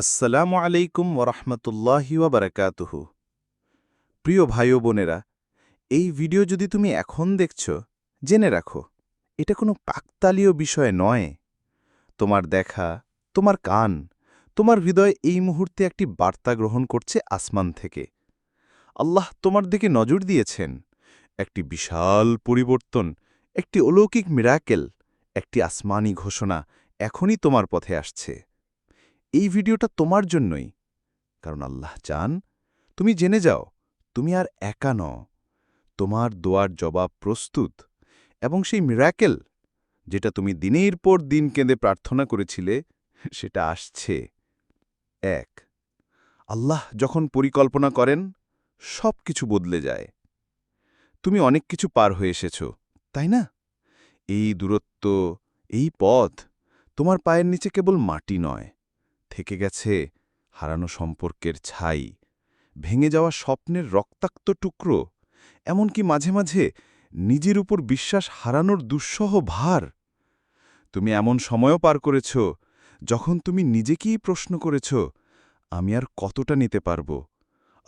আসসালামু আলাইকুম ওরহমতুল্লাহি ওয়াবারাকাতুহু প্রিয় ভাই বোনেরা, এই ভিডিও যদি তুমি এখন দেখছ, জেনে রাখো, এটা কোনো কাকতালীয় বিষয় নয়। তোমার দেখা, তোমার কান, তোমার হৃদয় এই মুহূর্তে একটি বার্তা গ্রহণ করছে আসমান থেকে। আল্লাহ তোমার দিকে নজর দিয়েছেন, একটি বিশাল পরিবর্তন, একটি অলৌকিক মিরাকেল, একটি আসমানি ঘোষণা এখনই তোমার পথে আসছে। এই ভিডিওটা তোমার জন্যই। কারণ আল্লাহ চান, তুমি জেনে যাও, তুমি আর একা ন তোমার দোয়ার জবাব প্রস্তুত এবং সেই মিরাকেল যেটা তুমি দিনের পর দিন কেঁদে প্রার্থনা করেছিলে, সেটা আসছে। এক, আল্লাহ যখন পরিকল্পনা করেন সব কিছু বদলে যায়। তুমি অনেক কিছু পার হয়ে এসেছ, তাই না? এই দূরত্ব, এই পথ তোমার পায়ের নিচে কেবল মাটি নয়। থেকে গেছে, হারানো সম্পর্কের ছাই, ভেঙে যাওয়া স্বপ্নের রক্তাক্ত টুকরো, এমনকি মাঝে মাঝে নিজের উপর বিশ্বাস হারানোর দুঃসহ ভার। তুমি এমন সময়ও পার করেছ, যখন তুমি নিজেকেই প্রশ্ন করেছ, আমি আর কতটা নিতে পারব?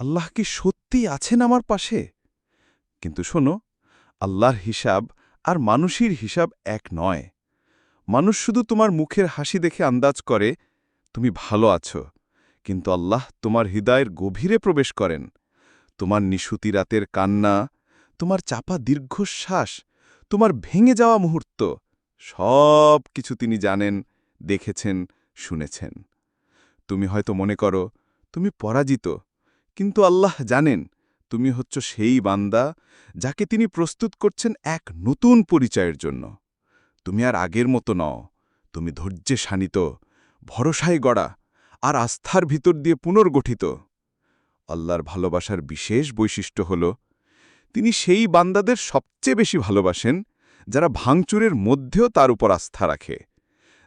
আল্লাহ কি সত্যি আছেন আমার পাশে? কিন্তু শোনো, আল্লাহর হিসাব আর মানুষের হিসাব এক নয়। মানুষ শুধু তোমার মুখের হাসি দেখে আন্দাজ করে তুমি ভালো আছো, কিন্তু আল্লাহ তোমার হৃদয়ের গভীরে প্রবেশ করেন। তোমার নিশুতি রাতের কান্না, তোমার চাপা দীর্ঘশ্বাস, তোমার ভেঙে যাওয়া মুহূর্ত, সব কিছু তিনি জানেন, দেখেছেন, শুনেছেন। তুমি হয়তো মনে করো, তুমি পরাজিত, কিন্তু আল্লাহ জানেন, তুমি হচ্ছ সেই বান্দা যাকে তিনি প্রস্তুত করছেন এক নতুন পরিচয়ের জন্য। তুমি আর আগের মতো নও, তুমি ধৈর্যে শানিত ভরসায় গড়া আর আস্থার ভিতর দিয়ে পুনর্গঠিত। আল্লাহর ভালোবাসার বিশেষ বৈশিষ্ট্য হল, তিনি সেই বান্দাদের সবচেয়ে বেশি ভালোবাসেন, যারা ভাঙচুরের মধ্যেও তার উপর আস্থা রাখে,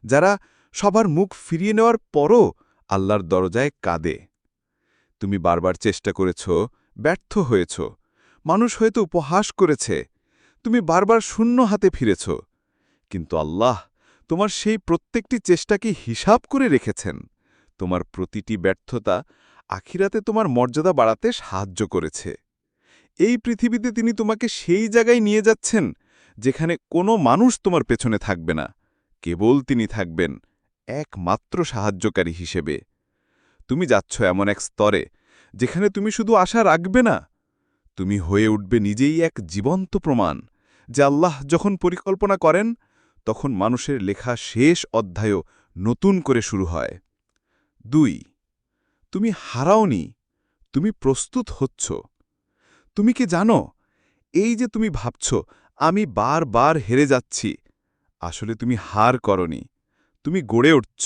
যারা সবার মুখ ফিরিয়ে নেওয়ার পরও আল্লাহর দরজায় কাঁদে। তুমি বারবার চেষ্টা করেছ, ব্যর্থ হয়েছ, মানুষ হয়তো উপহাস করেছে, তুমি বারবার শূন্য হাতে ফিরেছ, কিন্তু আল্লাহ তোমার সেই প্রত্যেকটি চেষ্টাকে হিসাব করে রেখেছেন? তোমার প্রতিটি ব্যর্থতা আখিরাতে তোমার মর্যাদা বাড়াতে সাহায্য করেছে। এই পৃথিবীতে তিনি তোমাকে সেই জায়গায় নিয়ে যাচ্ছেন যেখানে কোনো মানুষ তোমার পেছনে থাকবে না। কেবল তিনি থাকবেন একমাত্র সাহায্যকারী হিসেবে। তুমি যাচ্ছ এমন এক স্তরে যেখানে তুমি শুধু আশা রাখবে না। তুমি হয়ে উঠবে নিজেই এক জীবন্ত প্রমাণ যে আল্লাহ যখন পরিকল্পনা করেন তখন মানুষের লেখা শেষ অধ্যায়ও নতুন করে শুরু হয়। দুই, তুমি হারাওনি, তুমি প্রস্তুত হচ্ছ। তুমি কি জানো, এই যে তুমি ভাবছ, আমি বারবার হেরে যাচ্ছি, আসলে তুমি হার করনি, তুমি গড়ে উঠছ।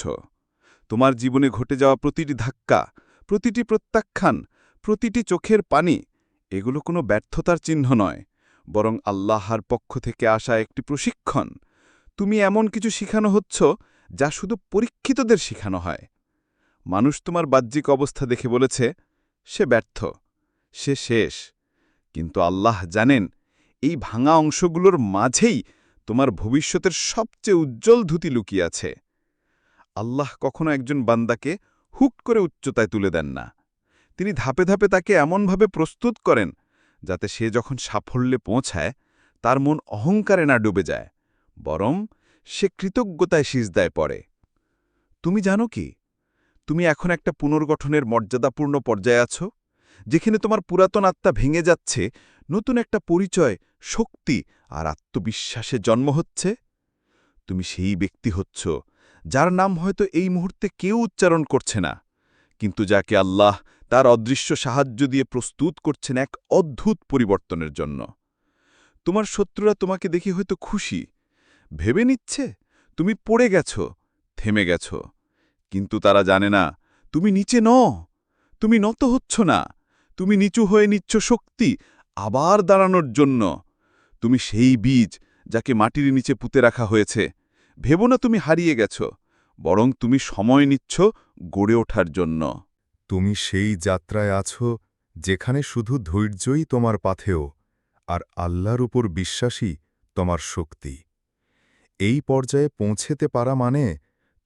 তোমার জীবনে ঘটে যাওয়া প্রতিটি ধাক্কা, প্রতিটি প্রত্যাখ্যান, প্রতিটি চোখের পানি, এগুলো কোনো ব্যর্থতার চিহ্ন নয়, বরং আল্লাহর পক্ষ থেকে আসা একটি প্রশিক্ষণ। তুমি এমন কিছু শিখানো হচ্ছ যা শুধু পরীক্ষিতদের শিখানো হয়। মানুষ তোমার বাহ্যিক অবস্থা দেখে বলেছে, সে ব্যর্থ, সে শেষ। কিন্তু আল্লাহ জানেন, এই ভাঙা অংশগুলোর মাঝেই তোমার ভবিষ্যতের সবচেয়ে উজ্জ্বল ধুতি লুকিয়ে আছে। আল্লাহ কখনো একজন বান্দাকে হুক করে উচ্চতায় তুলে দেন না। তিনি ধাপে ধাপে তাকে এমনভাবে প্রস্তুত করেন যাতে সে যখন সাফল্যে পৌঁছায়, তার মন অহংকারে না ডুবে যায়। বরং সে কৃতজ্ঞতায় সিজদায় পড়ে। তুমি জানো কি? তুমি এখন একটা পুনর্গঠনের মর্যাদাপূর্ণ পর্যায়ে আছো, যেখানে তোমার পুরাতন আত্মা ভেঙে যাচ্ছে, নতুন একটা পরিচয়, শক্তি আর আত্মবিশ্বাসে জন্ম হচ্ছে। তুমি সেই ব্যক্তি হচ্ছ, যার নাম হয়তো এই মুহূর্তে কেউ উচ্চারণ করছে না, কিন্তু যাকে আল্লাহ তার অদৃশ্য সাহায্য দিয়ে প্রস্তুত করছেন এক অদ্ভুত পরিবর্তনের জন্য। তোমার শত্রুরা তোমাকে দেখে হয়তো খুশি ভেবে নিচ্ছে? তুমি পড়ে গেছ, থেমে গেছ। কিন্তু তারা জানে না, তুমি নিচে ন তুমি নত হচ্ছ না। তুমি নিচু হয়ে নিচ্ছ শক্তি, আবার দাঁড়ানোর জন্য। তুমি সেই বীজ যাকে মাটির নিচে পুঁতে রাখা হয়েছে। ভেবো না তুমি হারিয়ে গেছ, বরং তুমি সময় নিচ্ছ গড়ে ওঠার জন্য। তুমি সেই যাত্রায় আছো, যেখানে শুধু ধৈর্যই তোমার পাথেও আর আল্লাহর উপর বিশ্বাসই তোমার শক্তি। এই পর্যায়ে পৌঁছেতে পারা মানে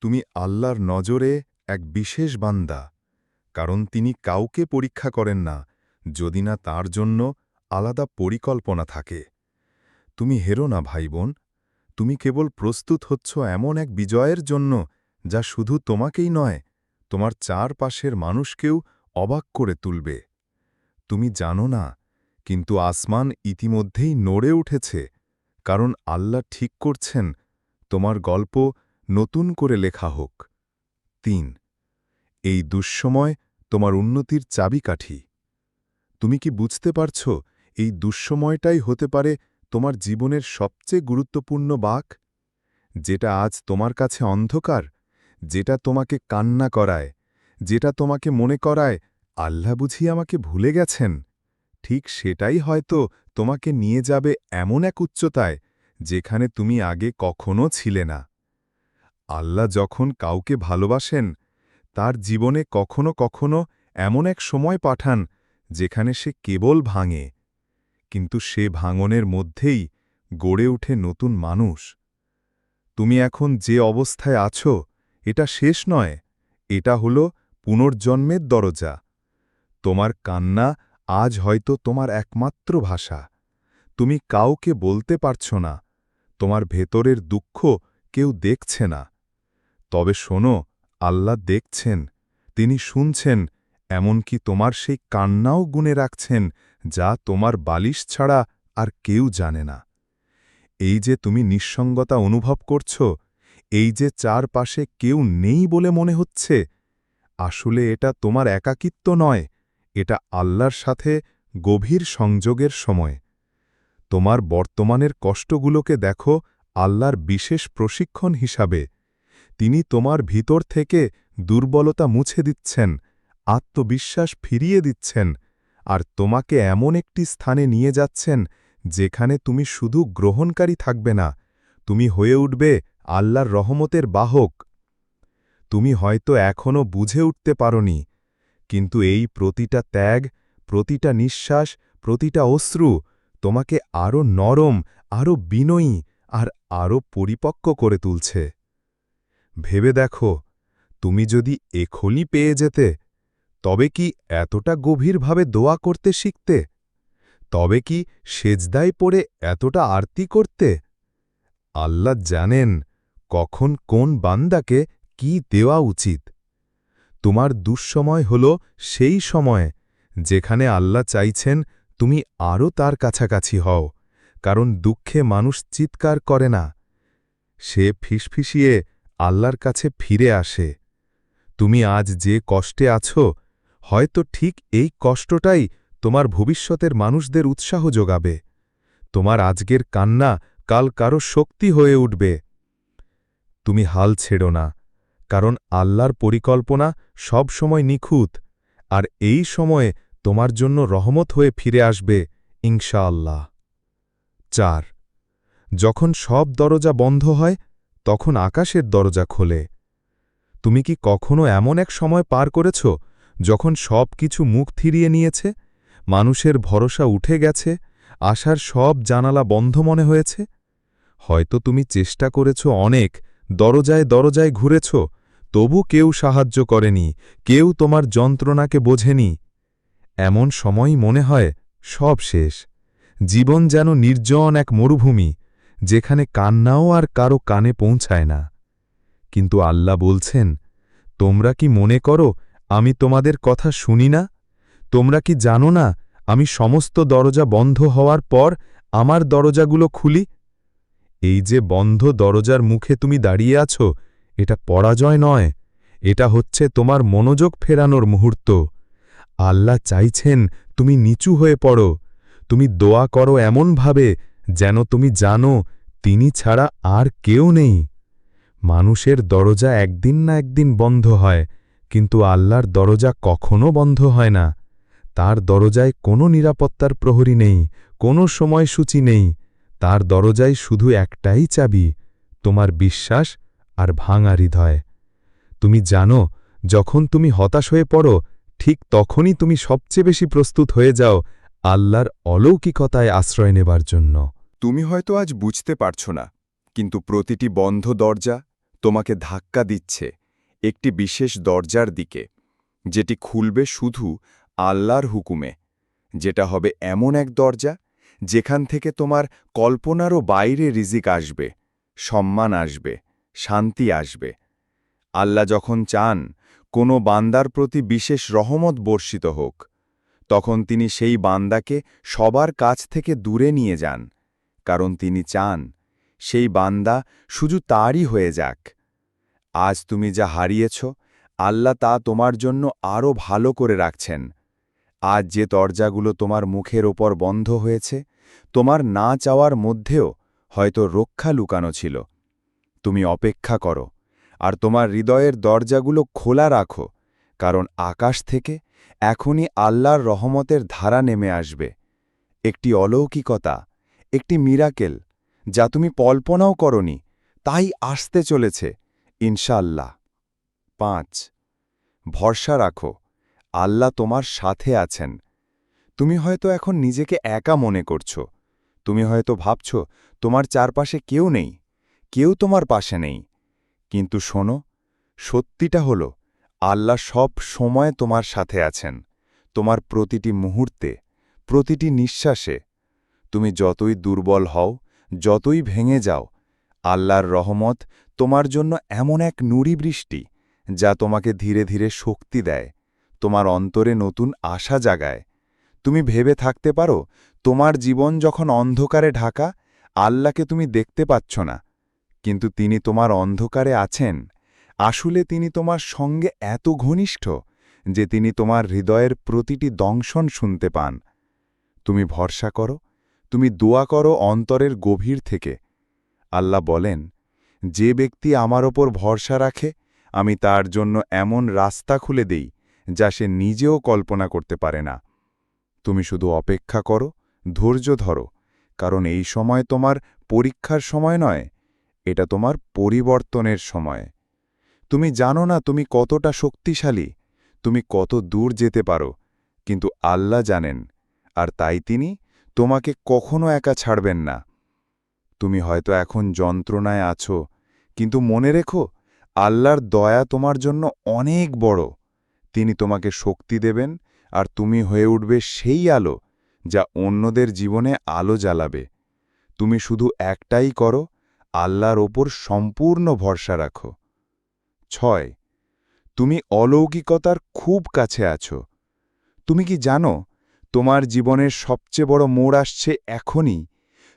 তুমি আল্লাহর নজরে এক বিশেষ বান্দা, কারণ তিনি কাউকে পরীক্ষা করেন না, যদি না তার জন্য আলাদা পরিকল্পনা থাকে। তুমি হেরো না ভাই বোন তুমি কেবল প্রস্তুত হচ্ছ এমন এক বিজয়ের জন্য যা শুধু তোমাকেই নয়, তোমার চারপাশের মানুষকেও অবাক করে তুলবে। তুমি জানো না, কিন্তু আসমান ইতিমধ্যেই নড়ে উঠেছে কারণ আল্লাহ ঠিক করছেন, তোমার গল্প নতুন করে লেখা হোক। তিন, এই দুঃসময় তোমার উন্নতির চাবিকাঠি। তুমি কি বুঝতে পারছ, এই দুঃসময়টাই হতে পারে তোমার জীবনের সবচেয়ে গুরুত্বপূর্ণ বাক? যেটা আজ তোমার কাছে অন্ধকার, যেটা তোমাকে কান্না করায়, যেটা তোমাকে মনে করায়, আল্লাহ বুঝি আমাকে ভুলে গেছেন? ঠিক সেটাই হয়তো তোমাকে নিয়ে যাবে এমন এক উচ্চতায় যেখানে তুমি আগে কখনো ছিলে না। আল্লাহ যখন কাউকে ভালোবাসেন, তার জীবনে কখনো কখনো এমন এক সময় পাঠান যেখানে সে কেবল ভাঙে, কিন্তু সে ভাঙনের মধ্যেই গড়ে ওঠে নতুন মানুষ। তুমি এখন যে অবস্থায় আছো, এটা শেষ নয়, এটা হল পুনর্জন্মের দরজা। তোমার কান্না আজ হয়তো তোমার একমাত্র ভাষা। তুমি কাউকে বলতে পারছ না। তোমার ভেতরের দুঃখ কেউ দেখছে না। তবে শোনো, আল্লাহ দেখছেন, তিনি শুনছেন, এমনকি তোমার সেই কান্নাও গুণে রাখছেন, যা তোমার বালিশ ছাড়া আর কেউ জানে না। এই যে তুমি নিঃসঙ্গতা অনুভব করছ, এই যে চারপাশে কেউ নেই বলে মনে হচ্ছে, আসলে এটা তোমার একাকিত্ব নয় এটা আল্লাহর সাথে গভীর সংযোগের সময়। তোমার বর্তমানের কষ্টগুলোকে দেখো আল্লাহর বিশেষ প্রশিক্ষণ হিসাবে। তিনি তোমার ভিতর থেকে দুর্বলতা মুছে দিচ্ছেন, আত্মবিশ্বাস ফিরিয়ে দিচ্ছেন, আর তোমাকে এমন একটি স্থানে নিয়ে যাচ্ছেন যেখানে তুমি শুধু গ্রহণকারী থাকবে না, তুমি হয়ে উঠবে আল্লাহর রহমতের বাহক। তুমি হয়তো এখনও বুঝে উঠতে পারনি কিন্তু এই প্রতিটা ত্যাগ, প্রতিটা নিঃশ্বাস, প্রতিটা অশ্রু তোমাকে আরও নরম আরও বিনয়ী, আর আরও পরিপক্ক করে তুলছে। ভেবে দেখো, তুমি যদি এখনই পেয়ে যেতে, তবে কি এতটা গভীরভাবে দোয়া করতে শিখতে? তবে কি সেজদায় পড়ে এতটা আরতি করতে? আল্লাহ জানেন কখন কোন বান্দাকে কি দেওয়া উচিত। তোমার দুঃসময় হল সেই সময় যেখানে আল্লাহ চাইছেন তুমি আরও তার কাছাকাছি হও, কারণ দুঃখে মানুষ চিৎকার করে না। সে ফিসফিসিয়ে আল্লাহর কাছে ফিরে আসে। তুমি আজ যে কষ্টে আছো, হয়তো ঠিক এই কষ্টটাই তোমার ভবিষ্যতের মানুষদের উৎসাহ যোগাবে। তোমার আজকের কান্না কাল কারও শক্তি হয়ে উঠবে। তুমি হাল ছেড়ো না। কারণ আল্লাহর পরিকল্পনা সব সময় নিখুঁত, আর এই সময়ে তোমার জন্য রহমত হয়ে ফিরে আসবে, ইনশাআল্লাহ। চার, যখন সব দরজা বন্ধ হয়, তখন আকাশের দরজা খোলে। তুমি কি কখনো এমন এক সময় পার করেছ, যখন সব কিছু মুখ থিরিয়ে নিয়েছে, মানুষের ভরসা উঠে গেছে, আশার সব জানালা বন্ধ মনে হয়েছে? হয়তো তুমি চেষ্টা করেছ অনেক, দরজায় দরজায় ঘুরেছ তবু কেউ সাহায্য করেনি, কেউ তোমার যন্ত্রণাকে বোঝেনি। এমন সময়ই মনে হয়, সব শেষ। জীবন যেন নির্জন এক মরুভূমি, যেখানে কান্নাও আর কারও কানে পৌঁছায় না। কিন্তু আল্লাহ বলছেন, তোমরা কি মনে করো, আমি তোমাদের কথা শুনি না? তোমরা কি জানো না, আমি সমস্ত দরজা বন্ধ হওয়ার পর আমার দরজাগুলো খুলি? এই যে বন্ধ দরজার মুখে তুমি দাঁড়িয়ে আছো এটা পরাজয় নয়, এটা হচ্ছে তোমার মনোযোগ ফেরানোর মুহূর্ত। আল্লাহ চাইছেন তুমি নিচু হয়ে পড়ো, তুমি দোয়া করো এমনভাবে যেন তুমি জানো তিনি ছাড়া আর কেউ নেই। মানুষের দরজা একদিন না একদিন বন্ধ হয়, কিন্তু আল্লাহর দরজা কখনো বন্ধ হয় না। তার দরজায় কোনো নিরাপত্তার প্রহরী নেই, কোনো সময়সূচি নেই। তার দরজায় শুধু একটাই চাবি, তোমার বিশ্বাস আর ভাঙা হৃদয়। তুমি জানো, যখন তুমি হতাশ হয়ে পড়ো, ঠিক তখনই তুমি সবচেয়ে বেশি প্রস্তুত হয়ে যাও আল্লাহর অলৌকিকতায় আশ্রয় নেবার জন্য। তুমি হয়তো আজ বুঝতে পারছ না, কিন্তু প্রতিটি বন্ধ দরজা তোমাকে ধাক্কা দিচ্ছে একটি বিশেষ দরজার দিকে, যেটি খুলবে শুধু আল্লাহর হুকুমে। যেটা হবে এমন এক দরজা, যেখান থেকে তোমার কল্পনারও বাইরে রিজিক আসবে, সম্মান আসবে। শান্তি আসবে। আল্লাহ যখন চান, কোনো বান্দার প্রতি বিশেষ রহমত বর্ষিত হোক, তখন তিনি সেই বান্দাকে সবার কাছ থেকে দূরে নিয়ে যান, কারণ তিনি চান, সেই বান্দা শুধু তারই হয়ে যাক। আজ তুমি যা হারিয়েছ, আল্লাহ তা তোমার জন্য আরও ভালো করে রাখছেন। আজ যে দরজাগুলো তোমার মুখের ওপর বন্ধ হয়েছে, তোমার না চাওয়ার মধ্যেও হয়তো রক্ষা লুকানো ছিল। তুমি অপেক্ষা করো, আর তোমার হৃদয়ের দরজাগুলো খোলা রাখো, কারণ আকাশ থেকে এখনই আল্লাহর রহমতের ধারা নেমে আসবে। একটি অলৌকিকতা, একটি মিরাকেল, যা তুমি কল্পনাও করনি, তাই আসতে চলেছে ইনশাল্লাহ পাঁচ, ভরসা রাখো, আল্লাহ তোমার সাথে আছেন। তুমি হয়তো এখন নিজেকে একা মনে করছ, তুমি হয়তো ভাবছ, তোমার চারপাশে কেউ নেই। কেউ তোমার পাশে নেই। কিন্তু শোনো, সত্যিটা হল, আল্লাহ সব সময় তোমার সাথে আছেন। তোমার প্রতিটি মুহূর্তে, প্রতিটি নিঃশ্বাসে। তুমি যতই দুর্বল হও, যতই ভেঙে যাও, আল্লাহর রহমত তোমার জন্য এমন এক নুরি বৃষ্টি, যা তোমাকে ধীরে ধীরে শক্তি দেয়, তোমার অন্তরে নতুন আশা জাগায়। তুমি ভেবে থাকতে পারো, তোমার জীবন যখন অন্ধকারে ঢাকা, আল্লাহকে তুমি দেখতে পাচ্ছ না। কিন্তু তিনি তোমার অন্ধকারে আছেন। আসলে তিনি তোমার সঙ্গে এত ঘনিষ্ঠ যে তিনি তোমার হৃদয়ের প্রতিটি দংশন শুনতে পান। তুমি ভরসা করো, তুমি দোয়া করো অন্তরের গভীর থেকে। আল্লাহ বলেন, যে ব্যক্তি আমার ওপর ভরসা রাখে, আমি তার জন্য এমন রাস্তা খুলে দেই যা সে নিজেও কল্পনা করতে পারে না। তুমি শুধু অপেক্ষা করো, ধৈর্য ধরো, কারণ এই সময় তোমার পরীক্ষার সময় নয় এটা তোমার পরিবর্তনের সময়। তুমি জানো না তুমি কতটা শক্তিশালী, তুমি কত দূর যেতে পারো, কিন্তু আল্লাহ জানেন, আর তাই তিনি তোমাকে কখনো একা ছাড়বেন না। তুমি হয়তো এখন যন্ত্রণায় আছো, কিন্তু মনে রেখো, আল্লাহর দয়া তোমার জন্য অনেক বড়। তিনি তোমাকে শক্তি দেবেন, আর তুমি হয়ে উঠবে সেই আলো যা অন্যদের জীবনে আলো জ্বালাবে। তুমি শুধু একটাই করো আল্লাহর ওপর সম্পূর্ণ ভরসা রাখো। ছয়, তুমি অলৌকিকতার খুব কাছে আছো। তুমি কি জানো, তোমার জীবনের সবচেয়ে বড় মোড় আসছে এখনই।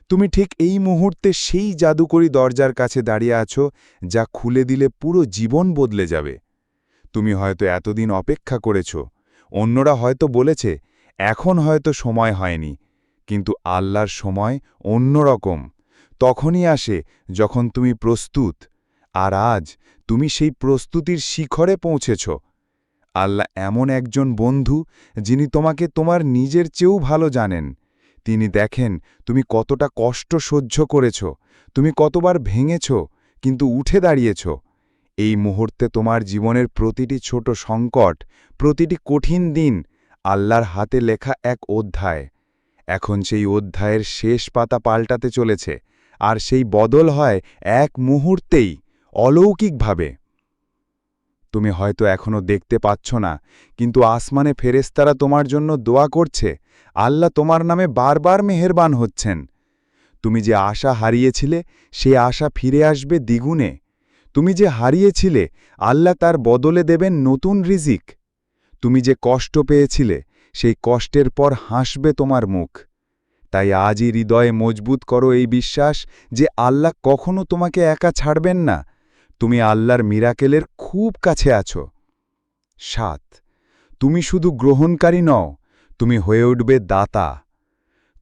তুমি ঠিক এই মুহূর্তে সেই জাদুকরি দরজার কাছে দাঁড়িয়ে আছো, যা খুলে দিলে পুরো জীবন বদলে যাবে। তুমি হয়তো এতদিন অপেক্ষা করেছ, অন্যরা হয়তো বলেছে, এখন হয়তো সময় হয়নি। কিন্তু আল্লাহর সময় অন্যরকম। তখনই আসে যখন তুমি প্রস্তুত, আর আজ তুমি সেই প্রস্তুতির শিখরে পৌঁছেছ। আল্লাহ এমন একজন বন্ধু যিনি তোমাকে তোমার নিজের চেয়েও ভালো জানেন। তিনি দেখেন তুমি কতটা কষ্ট সহ্য করেছ, তুমি কতবার ভেঙেছ, কিন্তু উঠে দাঁড়িয়েছ। এই মুহূর্তে তোমার জীবনের প্রতিটি ছোট সংকট, প্রতিটি কঠিন দিন আল্লাহর হাতে লেখা এক অধ্যায়। এখন সেই অধ্যায়ের শেষ পাতা পাল্টাতে চলেছে। আর সেই বদল হয় এক মুহূর্তেই, অলৌকিকভাবে। তুমি হয়তো এখনও দেখতে পাচ্ছ না, কিন্তু আসমানে ফেরেস্তারা তোমার জন্য দোয়া করছে, আল্লাহ তোমার নামে বারবার মেহেরবান হচ্ছেন। তুমি যে আশা হারিয়েছিলে, সে আশা ফিরে আসবে দ্বিগুণে। তুমি যে হারিয়েছিলে, আল্লাহ তার বদলে দেবেন নতুন রিজিক। তুমি যে কষ্ট পেয়েছিলে, সেই কষ্টের পর হাসবে তোমার মুখ। তাই আজই হৃদয়ে মজবুত করো এই বিশ্বাস যে আল্লাহ কখনো তোমাকে একা ছাড়বেন না। তুমি আল্লাহর মিরাকেলের খুব কাছে আছো। সাত, তুমি শুধু গ্রহণকারী নও, তুমি হয়ে উঠবে দাতা।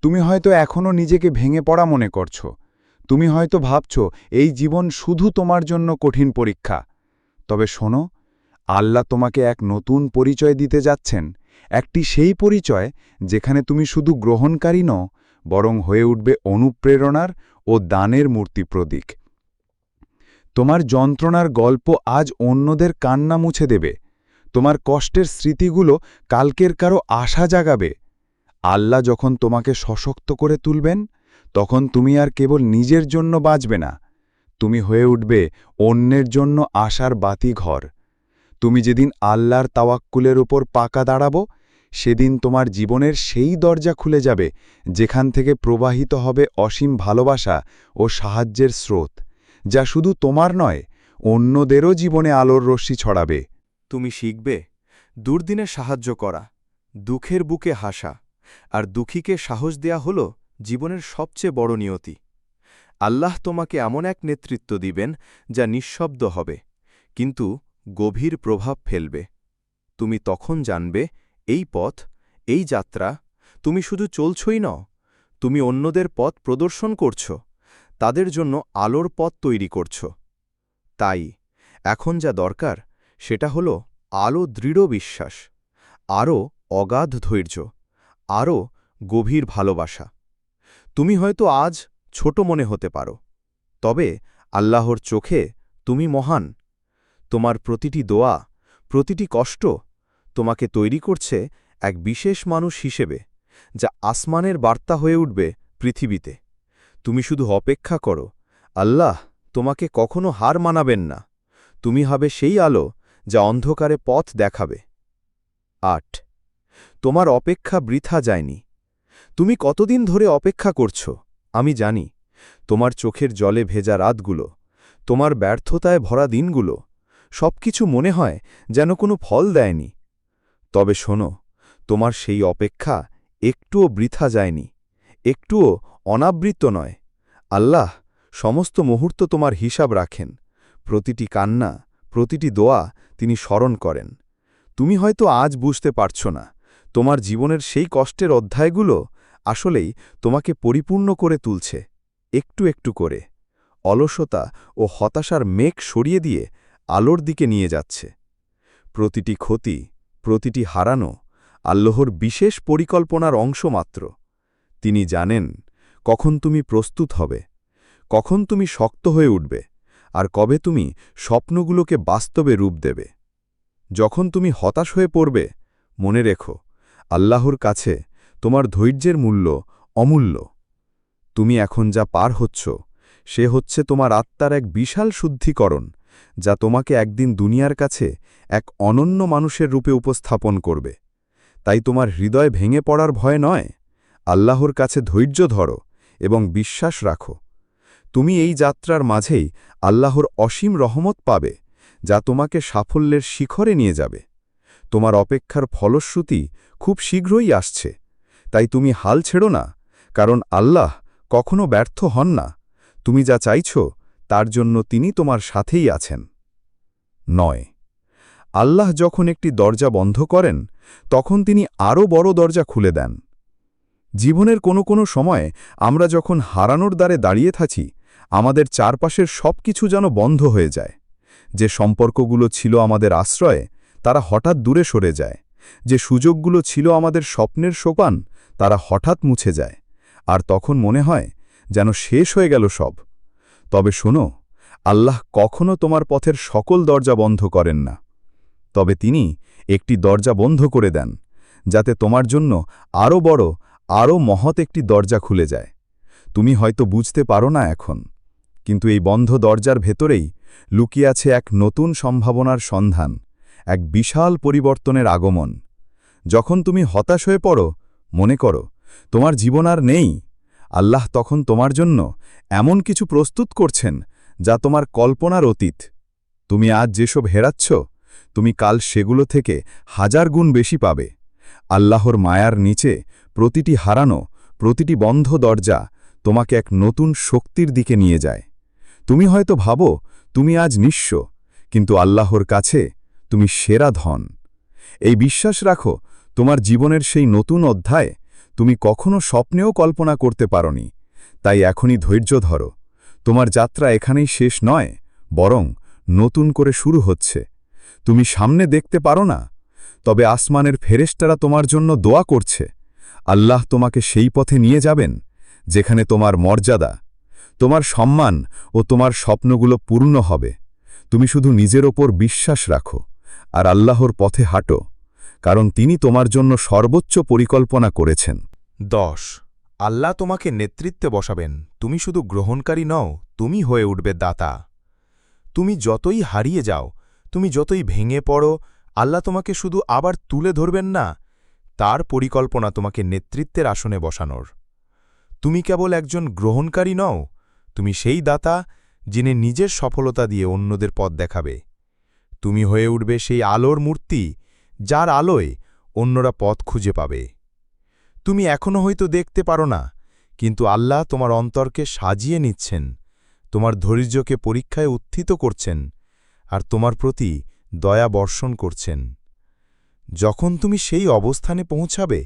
তুমি হয়তো এখনও নিজেকে ভেঙে পড়া মনে করছ। তুমি হয়তো ভাবছ, এই জীবন শুধু তোমার জন্য কঠিন পরীক্ষা। তবে শোনো, আল্লাহ তোমাকে এক নতুন পরিচয় দিতে যাচ্ছেন। একটি সেই পরিচয় যেখানে তুমি শুধু গ্রহণকারী নও বরং হয়ে উঠবে অনুপ্রেরণার ও দানের মূর্তি প্রতীক। তোমার যন্ত্রণার গল্প আজ অন্যদের কান্না মুছে দেবে। তোমার কষ্টের স্মৃতিগুলো কালকের কারও আশা জাগাবে। আল্লাহ যখন তোমাকে সশক্ত করে তুলবেন, তখন তুমি আর কেবল নিজের জন্য বাঁচবে না। তুমি হয়ে উঠবে অন্যের জন্য আশার বাতি ঘর তুমি যেদিন আল্লাহর তাওয়াক্কুলের ওপর পাকা দাঁড়াবো সেদিন তোমার জীবনের সেই দরজা খুলে যাবে, যেখান থেকে প্রবাহিত হবে অসীম ভালোবাসা ও সাহায্যের স্রোত, যা শুধু তোমার নয়, অন্যদেরও জীবনে আলোর রশ্মি ছড়াবে। তুমি শিখবে, দুর্দিনে সাহায্য করা, দুঃখের বুকে হাসা, আর দুঃখীকে সাহস দেয়া হল জীবনের সবচেয়ে বড় নিয়তি। আল্লাহ তোমাকে এমন এক নেতৃত্ব দিবেন, যা নিঃশব্দ হবে, কিন্তু গভীর প্রভাব ফেলবে। তুমি তখন জানবে এই পথ, এই যাত্রা, তুমি শুধু চলছই ন তুমি অন্যদের পথ প্রদর্শন করছ, তাদের জন্য আলোর পথ তৈরি করছ। তাই, এখন যা দরকার, সেটা হল আলো দৃঢ় বিশ্বাস আরও অগাধ ধৈর্য আরও গভীর ভালোবাসা। তুমি হয়তো আজ ছোট মনে হতে পারো, তবে আল্লাহর চোখে তুমি মহান। তোমার প্রতিটি দোয়া, প্রতিটি কষ্ট তোমাকে তৈরি করছে এক বিশেষ মানুষ হিসেবে, যা আসমানের বার্তা হয়ে উঠবে পৃথিবীতে। তুমি শুধু অপেক্ষা করো, আল্লাহ তোমাকে কখনো হার মানাবেন না। তুমি হবে সেই আলো যা অন্ধকারে পথ দেখাবে। আট, তোমার অপেক্ষা বৃথা যায়নি। তুমি কতদিন ধরে অপেক্ষা করছ? আমি জানি, তোমার চোখের জলে ভেজা রাতগুলো, তোমার ব্যর্থতায় ভরা দিনগুলো, সবকিছু মনে হয় যেন কোনো ফল দেয়নি। তবে শোনো, তোমার সেই অপেক্ষা একটুও বৃথা যায়নি, একটুও অনাবৃত্ত নয়। আল্লাহ সমস্ত মুহূর্ত তোমার হিসাব রাখেন, প্রতিটি কান্না, প্রতিটি দোয়া তিনি স্মরণ করেন। তুমি হয়তো আজ বুঝতে পারছ না, তোমার জীবনের সেই কষ্টের অধ্যায়গুলো আসলেই তোমাকে পরিপূর্ণ করে তুলছে, একটু একটু করে। অলসতা ও হতাশার মেঘ সরিয়ে দিয়ে আলোর দিকে নিয়ে যাচ্ছে। প্রতিটি ক্ষতি প্রতিটি হারানো আল্লাহর বিশেষ পরিকল্পনার অংশ মাত্র। তিনি জানেন কখন তুমি প্রস্তুত হবে, কখন তুমি শক্ত হয়ে উঠবে, আর কবে তুমি স্বপ্নগুলোকে বাস্তবে রূপ দেবে। যখন তুমি হতাশ হয়ে পড়বে, মনে রেখো, আল্লাহর কাছে তোমার ধৈর্যের মূল্য অমূল্য। তুমি এখন যা পার হচ্ছ, সে হচ্ছে তোমার আত্মার এক বিশাল শুদ্ধিকরণ। যা তোমাকে একদিন দুনিয়ার কাছে এক অনন্য মানুষের রূপে উপস্থাপন করবে। তাই তোমার হৃদয় ভেঙে পড়ার ভয় নয়। আল্লাহর কাছে ধৈর্য ধরো এবং বিশ্বাস রাখো। তুমি এই যাত্রার মাঝেই আল্লাহর অসীম রহমত পাবে, যা তোমাকে সাফল্যের শিখরে নিয়ে যাবে। তোমার অপেক্ষার ফলশ্রুতি খুব শীঘ্রই আসছে। তাই তুমি হাল ছেড়ো না, কারণ আল্লাহ কখনো ব্যর্থ হন না। তুমি যা চাইছ তার জন্য তিনি তোমার সাথেই আছেন। নয়। আল্লাহ যখন একটি দরজা বন্ধ করেন, তখন তিনি আরও বড় দরজা খুলে দেন। জীবনের কোনো কোনো সময়ে আমরা যখন হারানোর দ্বারে দাঁড়িয়ে থাকি, আমাদের চারপাশের সব কিছু যেন বন্ধ হয়ে যায়। যে সম্পর্কগুলো ছিল আমাদের আশ্রয়ে, তারা হঠাৎ দূরে সরে যায়। যে সুযোগগুলো ছিল আমাদের স্বপ্নের সোপান, তারা হঠাৎ মুছে যায়। আর তখন মনে হয়, যেন শেষ হয়ে গেল সব। তবে শোনো, আল্লাহ কখনো তোমার পথের সকল দরজা বন্ধ করেন না। তবে তিনি একটি দরজা বন্ধ করে দেন, যাতে তোমার জন্য আরও বড় আরও মহৎ একটি দরজা খুলে যায়। তুমি হয়তো বুঝতে পারো না এখন, কিন্তু এই বন্ধ দরজার ভেতরেই লুকিয়ে আছে এক নতুন সম্ভাবনার সন্ধান, এক বিশাল পরিবর্তনের আগমন। যখন তুমি হতাশ হয়ে পড়ো, মনে করো, তোমার জীবন আর নেই। আল্লাহ তখন তোমার জন্য এমন কিছু প্রস্তুত করছেন যা তোমার কল্পনার অতীত। তুমি আজ যেসব হেরাচ্ছ, তুমি কাল সেগুলো থেকে হাজার গুণ বেশি পাবে। আল্লাহর মায়ার নিচে প্রতিটি হারানো, প্রতিটি বন্ধ দরজা তোমাকে এক নতুন শক্তির দিকে নিয়ে যায়। তুমি হয়তো ভাবো, তুমি আজ নিঃস্ব, কিন্তু আল্লাহর কাছে তুমি সেরা ধন। এই বিশ্বাস রাখো, তোমার জীবনের সেই নতুন অধ্যায় তুমি কখনো স্বপ্নেও কল্পনা করতে পারনি। তাই এখনই ধৈর্য ধরো। তোমার যাত্রা এখানেই শেষ নয়, বরং নতুন করে শুরু হচ্ছে। তুমি সামনে দেখতে পারো না, তবে আসমানের ফেরেশতারা তোমার জন্য দোয়া করছে। আল্লাহ তোমাকে সেই পথে নিয়ে যাবেন, যেখানে তোমার মর্যাদা, তোমার সম্মান ও তোমার স্বপ্নগুলো পূর্ণ হবে। তুমি শুধু নিজের ওপর বিশ্বাস রাখো, আর আল্লাহর পথে হাঁটো, কারণ তিনি তোমার জন্য সর্বোচ্চ পরিকল্পনা করেছেন। দশ। আল্লাহ তোমাকে নেতৃত্বে বসাবেন। তুমি শুধু গ্রহণকারী নও, তুমি হয়ে উঠবে দাতা। তুমি যতই হারিয়ে যাও, তুমি যতই ভেঙে পড়ো, আল্লাহ তোমাকে শুধু আবার তুলে ধরবেন না, তার পরিকল্পনা তোমাকে নেতৃত্বের আসনে বসানোর। তুমি কেবল একজন গ্রহণকারী নও, তুমি সেই দাতা যিনি নিজের সফলতা দিয়ে অন্যদের পথ দেখাবে। তুমি হয়ে উঠবে সেই আলোর মূর্তি, যার আলোয় অন্যরা পথ খুঁজে পাবে। তুমি এখনও হয়তো দেখতে পারো না, কিন্তু আল্লাহ তোমার অন্তরকে সাজিয়ে নিচ্ছেন, তোমার ধৈর্যকে পরীক্ষায় উত্থিত করছেন, আর তোমার প্রতি দয়া বর্ষণ করছেন। যখন তুমি সেই অবস্থানে পৌঁছাবে,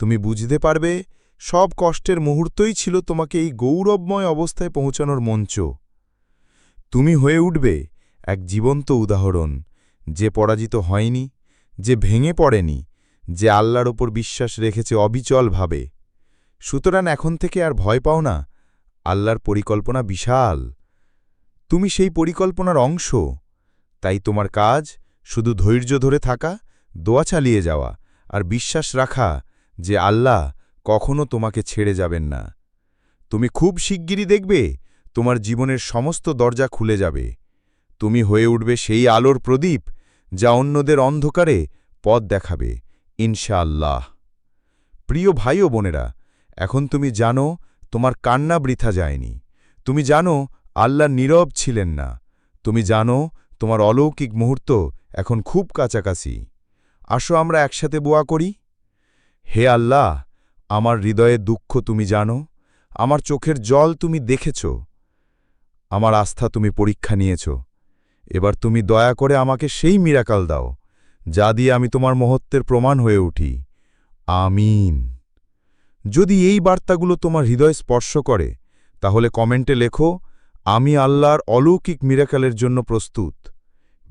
তুমি বুঝতে পারবে সব কষ্টের মুহূর্তই ছিল তোমাকে এই গৌরবময় অবস্থায় পৌঁছানোর মঞ্চ। তুমি হয়ে উঠবে এক জীবন্ত উদাহরণ, যে পরাজিত হয়নি, যে ভেঙে পড়েনি যে আল্লাহর ওপর বিশ্বাস রেখেছে অবিচলভাবে। সুতরাং এখন থেকে আর ভয় পাও না, আল্লাহর পরিকল্পনা বিশাল। তুমি সেই পরিকল্পনার অংশ। তাই তোমার কাজ শুধু ধৈর্য ধরে থাকা, দোয়া চালিয়ে যাওয়া আর বিশ্বাস রাখা যে আল্লাহ কখনো তোমাকে ছেড়ে যাবেন না। তুমি খুব শিগগিরই দেখবে তোমার জীবনের সমস্ত দরজা খুলে যাবে। তুমি হয়ে উঠবে সেই আলোর প্রদীপ যা অন্যদের অন্ধকারে পথ দেখাবে। ইনশাআল্লাহ। প্রিয় ভাই ও বোনেরা, এখন তুমি জানো তোমার কান্না বৃথা যায়নি। তুমি জানো আল্লাহ নীরব ছিলেন না। তুমি জানো তোমার অলৌকিক মুহূর্ত এখন খুব কাছাকাছি। আসো আমরা একসাথে বোয়া করি। হে আল্লাহ, আমার হৃদয়ে দুঃখ তুমি জানো, আমার চোখের জল তুমি দেখেছ, আমার আস্থা তুমি পরীক্ষা নিয়েছ। এবার তুমি দয়া করে আমাকে সেই মিরাকাল দাও। যা দিয়ে আমি তোমার মহত্বের প্রমাণ হয়ে উঠি। আমিন। যদি এই বার্তাগুলো তোমার হৃদয় স্পর্শ করে, তাহলে কমেন্টে লেখো, আমি আল্লাহর অলৌকিক মিরাকালের জন্য প্রস্তুত।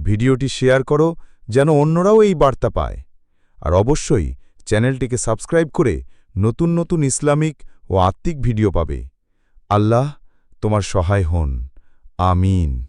ভিডিওটি শেয়ার করো, যেন অন্যরাও এই বার্তা পায়। আর অবশ্যই চ্যানেলটিকে সাবস্ক্রাইব করে নতুন নতুন ইসলামিক ও আত্মিক ভিডিও পাবে। আল্লাহ তোমার সহায় হন। আমিন।